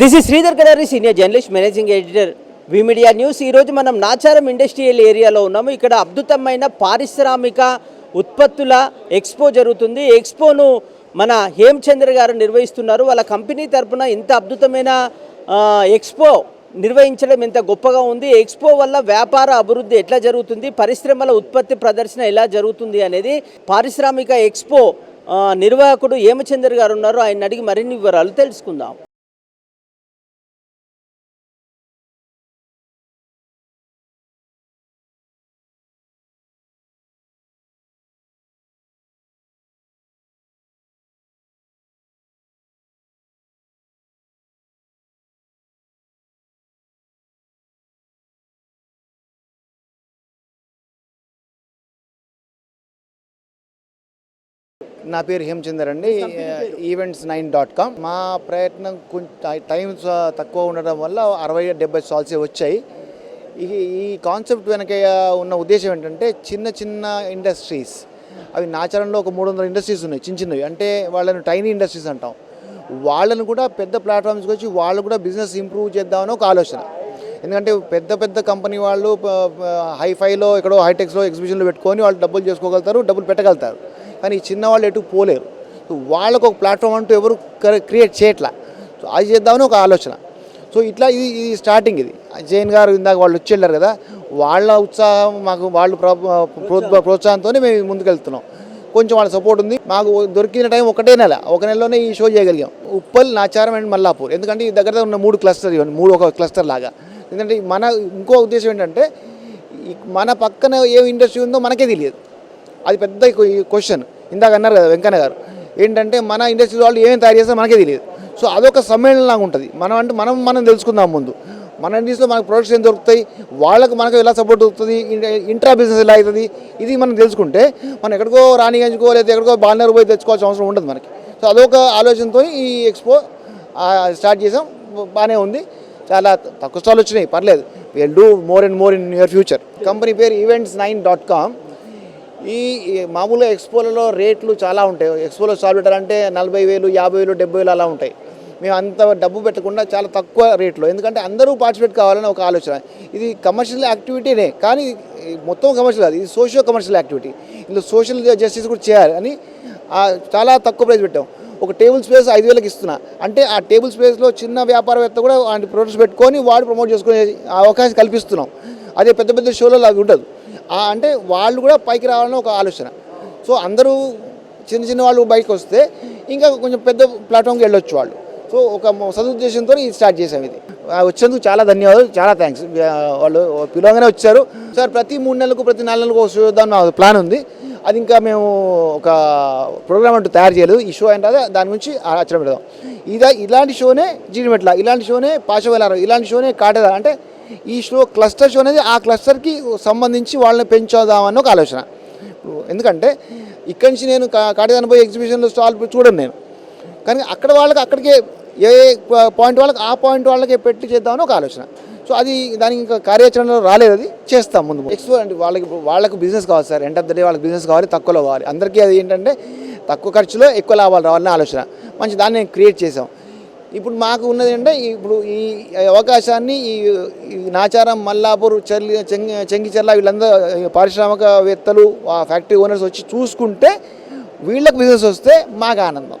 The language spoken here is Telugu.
This is Sridhar Kadari senior journalist managing editor V media news ఈరోజు మనం నాచారం ఇండస్ట్రియల్ ఏరియాలో ఉన్నాము. ఇక్కడ అద్భుతమైన పారిశ్రామిక ఉత్పత్తుల ఎక్స్పో జరుగుతుంది. ఎక్స్పోను మన హేమచంద్ర గారు నిర్వహిస్తున్నారు. వాళ్ళ కంపెనీ తరఫున ఇంత అద్భుతమైన ఎక్స్పో నిర్వహించడం ఎంత గొప్పగా ఉంది. ఎక్స్పో వల్ల వ్యాపార అభివృద్ధి ఎట్లా జరుగుతుంది? పరిశ్రమల ఉత్పత్తి ప్రదర్శన ఎలా జరుగుతుంది అనేది పారిశ్రామిక ఎక్స్పో నిర్వాహకుడు హేమచంద్ర గారు ఉన్నారు. ఆయన అడిగి మరిన్ని వివరాలు తెలుసుకుందాం. నా పేరు హేమచందర్ అండి. ఈవెంట్స్ నైన్ డాట్ కామ్ మా ప్రయత్నం కొంచెం టైం తక్కువ ఉండడం వల్ల అరవై డెబ్బై స్టాల్స్ వచ్చాయి. ఈ ఈ కాన్సెప్ట్ వెనక ఉన్న ఉద్దేశం ఏంటంటే చిన్న చిన్న ఇండస్ట్రీస్ అవి నాచారంలో ఒక మూడు వందల ఇండస్ట్రీస్ ఉన్నాయి చిన్న చిన్నవి. అంటే వాళ్ళని టైనీ ఇండస్ట్రీస్ అంటాం. వాళ్ళని కూడా పెద్ద ప్లాట్ఫామ్స్కి వచ్చి వాళ్ళు కూడా బిజినెస్ ఇంప్రూవ్ చేద్దామని ఒక ఆలోచన. ఎందుకంటే పెద్ద పెద్ద కంపెనీ వాళ్ళు హైఫైలో ఎక్కడో హైటెక్స్లో ఎగ్జిబిషన్లో పెట్టుకొని వాళ్ళు డబ్బులు చేసుకోగలుగుతారు డబ్బులు పెట్టగలుగుతారు. కానీ ఈ చిన్న వాళ్ళు ఎటు పోలేరు. సో వాళ్ళకు ఒక ప్లాట్ఫామ్ అంటూ ఎవరు క్రియేట్ చేయట్లా. సో అది చేద్దామని ఒక ఆలోచన. సో ఇట్లా ఇది ఇది స్టార్టింగ్ ఇది. జైన్ గారు ఇందాక వాళ్ళు వచ్చి వెళ్ళారు కదా వాళ్ళ ఉత్సాహం మాకు వాళ్ళు ప్రోత్సాహంతో ప్రోత్సాహంతోనే మేము ముందుకెళ్తున్నాం. కొంచెం వాళ్ళ సపోర్ట్ ఉంది. మాకు దొరికిన టైం ఒకటే నెల. ఒక నెలలోనే ఈ షో చేయగలిగాం. ఉప్పల్ నాచారం అండ్ మల్లాపూర్. ఎందుకంటే ఈ దగ్గర ఉన్న మూడు క్లస్టర్ ఇవన్నీ మూడు ఒక క్లస్టర్ లాగా. ఎందుకంటే మన ఇంకో ఉద్దేశం ఏంటంటే మన పక్కన ఏ ఇండస్ట్రీ ఉందో మనకే తెలియదు. అది పెద్ద క్వశ్చన్ ఇందాక అన్నారు కదా వెంకన్న గారు. ఏంటంటే మన ఇండస్ట్రీ వాళ్ళు ఏమేమి తయారు చేస్తారో మనకే తెలియదు. సో అదొక సమ్మేళనం లాగా ఉంటుంది. మనం అంటే మనం మనం తెలుసుకుందాం ముందు. మన ఇండస్ట్రీలో మనకు ప్రొడక్ట్స్ ఏం దొరుకుతాయి? వాళ్ళకు మనకు ఎలా సపోర్ట్ దొరుకుతుంది? ఇంట్రా బిజినెస్ ఎలా అవుతుంది? ఇది మనం తెలుసుకుంటే మనం ఎక్కడికో రాణిగంజ్కో లేదా ఎక్కడికో బాలనగర్ పోయి తెచ్చుకోవాల్సిన అవసరం ఉండదు మనకి. సో అదొక ఆలోచనతో ఈ ఎక్స్పో స్టార్ట్ చేసాం. బాగానే ఉంది. చాలా తక్కువ స్టాల్ వచ్చినాయి. పర్లేదు. Will do more and more in your future company పేరు ఈవెంట్స్ నైన్ డాట్ కామ్ ఈ మామూలుగా ఎక్స్పోలలో రేట్లు చాలా ఉంటాయి. ఎక్స్పోలో స్టాల్ పెట్టాలంటే నలభై వేలు యాభై వేలు డెబ్బై వేలు అలా ఉంటాయి. మేము అంత డబ్బు పెట్టకుండా చాలా తక్కువ రేట్లో. ఎందుకంటే అందరూ పార్టిసిపేట్ కావాలని ఒక ఆలోచన. ఇది కమర్షియల్ యాక్టివిటీనే కానీ మొత్తం కమర్షియల్ కాదు. ఇది సోషియో కమర్షియల్ యాక్టివిటీ. ఇందులో సోషల్ జస్టిస్ కూడా చేయాలి అని చాలా తక్కువ ప్రైస్ పెట్టాం. ఒక టేబుల్ స్పేస్ ఐదు వేలకు ఇస్తున్నా. అంటే ఆ టేబుల్ స్పేస్లో చిన్న వ్యాపారవేత్త కూడా వాటి ప్రొడక్ట్స్ పెట్టుకొని వాడు ప్రమోట్ చేసుకునే అవకాశం కల్పిస్తున్నాం. అదే పెద్ద పెద్ద షోలలో అవి ఉండదు. అంటే వాళ్ళు కూడా పైకి రావాలని ఒక ఆలోచన. సో అందరూ చిన్న చిన్న వాళ్ళు బయటకు వస్తే ఇంకా కొంచెం పెద్ద ప్లాట్ఫామ్కి వెళ్ళొచ్చు వాళ్ళు. సో ఒక సదుద్దేశంతో ఇది స్టార్ట్ చేసాం ఇది. వచ్చేందుకు చాలా ధన్యవాదాలు చాలా థ్యాంక్స్ వాళ్ళు పిలవగానే వచ్చారు. సార్ ప్రతి మూడు నెలలకు ప్రతి నాలుగు నెలలకు ఒక షో ప్లాన్ ఉంది. అది ఇంకా మేము ఒక ప్రోగ్రామ్ అంటూ తయారు చేయలేదు. ఈ షో అంటే దాని గురించి ఆచరణ పెడదాం ఇదా ఇలాంటి షోనే జీడిమెట్ల ఇలాంటి షోనే పాశవెలారం ఇలాంటి షోనే కాటేదా అంటే ఈ షో క్లస్టర్ షో అనేది ఆ క్లస్టర్కి సంబంధించి వాళ్ళని పెంచుదామని ఒక ఆలోచన. ఎందుకంటే ఇక్కడి నుంచి నేను కా- పోయి ఎగ్జిబిషన్లో స్టాల్ చూడను నేను. కానీ అక్కడ వాళ్ళకి అక్కడికే ఏ ఏ పాయింట్ వాళ్ళకి ఆ పాయింట్ వాళ్ళకే పెట్టి చేద్దామని ఒక ఆలోచన. సో అది దానికి ఇంకా కార్యాచరణలో రాలేదు అది. చేస్తాం ముందు ఎక్స్పో అంటే వాళ్ళకి వాళ్ళకు బిజినెస్ కావాలి sir. End of the day వాళ్ళకి బిజినెస్ కావాలి తక్కువలో కావాలి. అందరికీ అది ఏంటంటే తక్కువ ఖర్చులో ఎక్కువ లాభాలు రావాలని ఆలోచన. మంచి దాన్ని నేను క్రియేట్ చేసాం ఇప్పుడు మాకు ఉన్నది అంటే ఇప్పుడు ఈ అవకాశాన్ని ఈ నాచారం మల్లాపూర్ చెల్లి చెంగి చెంగిచెర్ల వీళ్ళందరూ పారిశ్రామికవేత్తలు ఆ ఫ్యాక్టరీ ఓనర్స్ వచ్చి చూసుకుంటే వీళ్ళకి బిజినెస్ వస్తే మాకు ఆనందం.